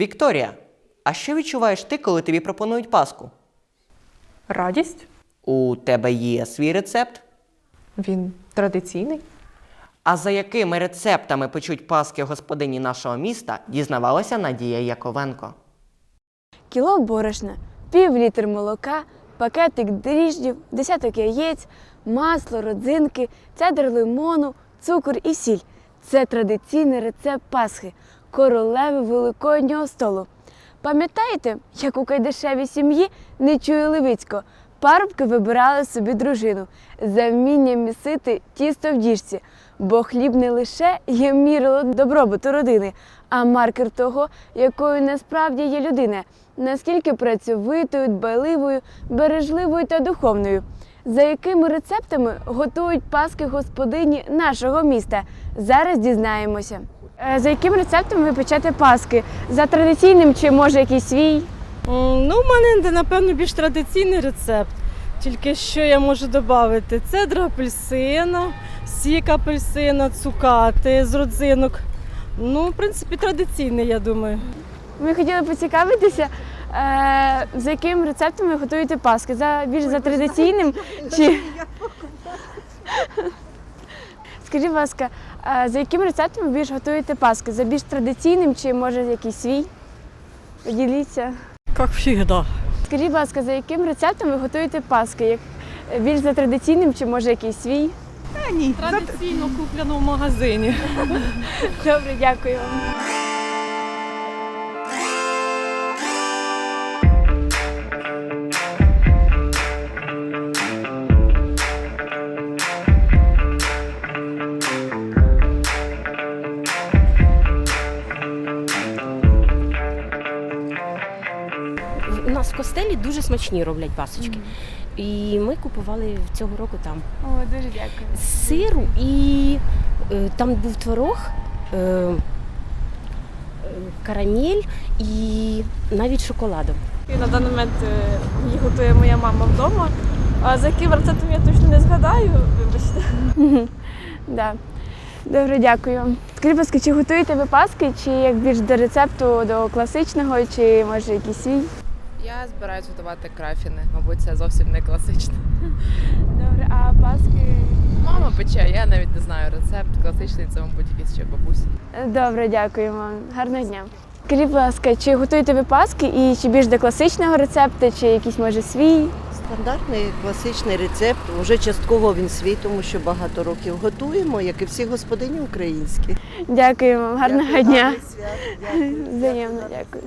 Вікторія, а що відчуваєш ти, коли тобі пропонують паску? Радість. У тебе є свій рецепт? Він традиційний. А за якими рецептами печуть паски господині нашого міста, дізнавалася Надія Яковенко. кіло борошна, пів літр молока, пакетик дріжджів, десяток яєць, масло, родзинки, цедр лимону, цукор і сіль. Це традиційний рецепт Пасхи, королеви Великоднього столу. Пам'ятаєте, як у кайдашевій сім'ї не чує Левицько? Парубки вибирали собі дружину за вмінням місити тісто в діжці, бо хліб не лише є мірило добробуту родини, а маркер того, якою насправді є людина, наскільки працьовитою, дбайливою, бережливою та духовною. За якими рецептами готують паски господині нашого міста? Зараз дізнаємося. Е, За яким рецептом ви печете паски? За традиційним чи може якийсь свій? Ну, у мене напевно більш традиційний рецепт. Тільки що я можу додати? Цедра апельсина, сік апельсина, цукати з родзинок. Ну, в принципі, традиційний, я думаю. Ми хотіли поцікавитися, за яким рецептом ви готуєте паски? За більш за традиційним чи. Скажіть, будь ласка, е, за яким рецептом ви більш готуєте паски? За більш традиційним чи може якийсь свій? Поділіться. Як завжди. Скажіть, будь ласка, за яким рецептом ви готуєте паски? Як е, більш за традиційним чи може якийсь свій? Традиційно куплено в магазині. Добре, дякую вам. В костелі дуже смачні роблять пасочки. І ми купували цього року там О, дуже дякую. з сиру і е, там був творог, е, е, карамель і навіть шоколадом. І на даний момент е, її готує моя мама вдома. А за яким рецептом я точно не згадаю, вибачте. Да. Добре, дякую. Скажіть, будь ласка, чи готуєте ви паски, чи як більш до рецепту, до класичного, чи може якийсь свій? Я збираюсь готувати крафіни. Мабуть, це зовсім не класично. Добре, а паски. Мама пече, я навіть не знаю рецепт. Класичний це, мабуть, якийсь ще бабуся. Добре, дякую вам. Гарного дня. Скажіть, будь ласка, чи готуєте ви паски і чи більш до класичного рецепту, чи якийсь може свій? Стандартний класичний рецепт. Уже частково він свій, тому що багато років готуємо, як і всі господині українські. Дякую вам, гарного Дякую, дня. Дякую. Взаємно, дякую.